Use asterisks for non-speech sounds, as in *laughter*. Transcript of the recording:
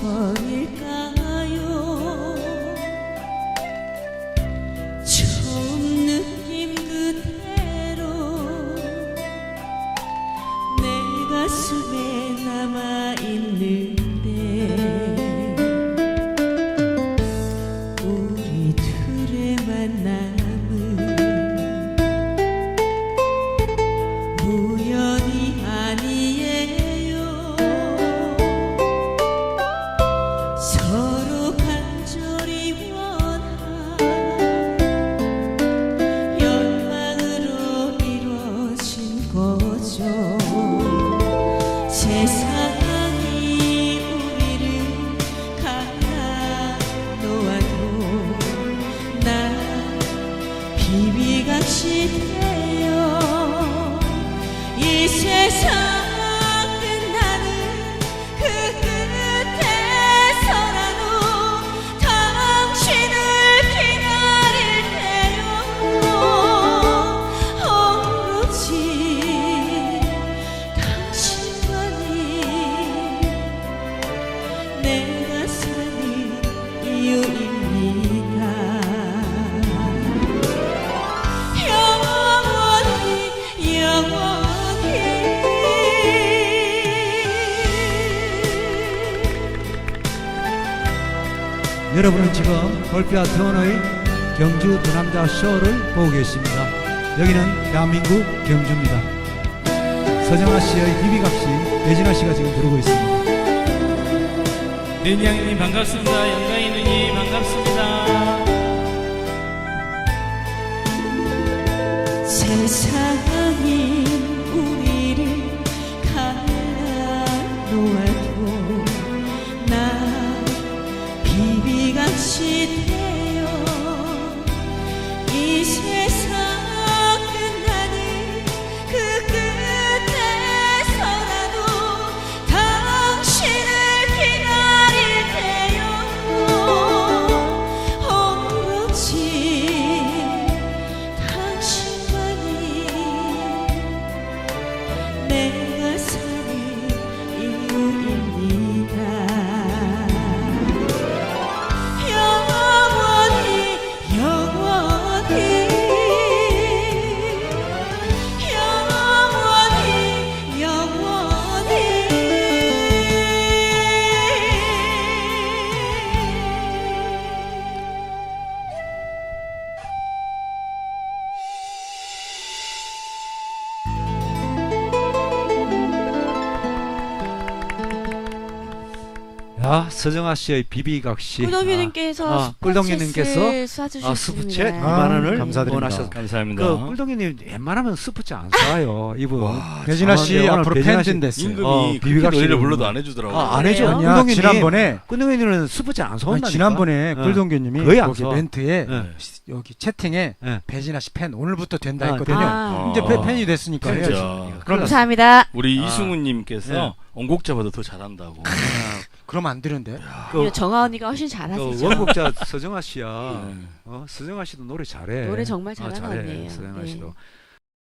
버릴까요? 처음 느낌 그대로 내 가슴 여러분은 지금 볼피아 터너의 경주 두 남자 쇼를 보고 계십니다. 여기는 대한민국 경주입니다. 서정아 씨의 비비갑 씨, 배진아 씨가 지금 부르고 있습니다. 린양님 반갑습니다. 영광이 누님 반갑습니다. 세상 내 야, 서정아 씨의 비비각 씨. 꿀동이님께서 아, 아, 꿀동이님께서. 아, 스프챗 네. 2만 원을 감사드립니다. 감사합니다. 그 꿀동이님 웬만하면 스프챗 안 사요. 이분. 배진아 씨 아, 앞으로 배진아 씨팬 됐어요. 임금이 어, 그렇게 비비각 노래를 씨는- 불러도 안 해주더라고요. 아, 안 해줘. 아니야 꿀동이님. 지난번에 꿀동이님은 스프챗 안 사온다니까. 지난번에 어. 꿀동규님이 거의 안. 멘트에 네. 여기 채팅에 네. 배진아 씨 팬 오늘부터 된다 아, 했거든요. 아, 이제 어. 팬- 팬이 됐으니까. 그렇죠. 그럼 감사합니다. 우리 아. 이승우님께서 네. 원곡자보다 더 잘한다고. 그러면 안 되는데. 그, 정아 언니가 훨씬 그 잘하시죠. 원곡자 서정아 씨야. *laughs* 네. 어, 서정아 씨도 노래 잘해. 노래 정말 아, 잘하는 잘해. 언니예요. 서정아 네. 씨도.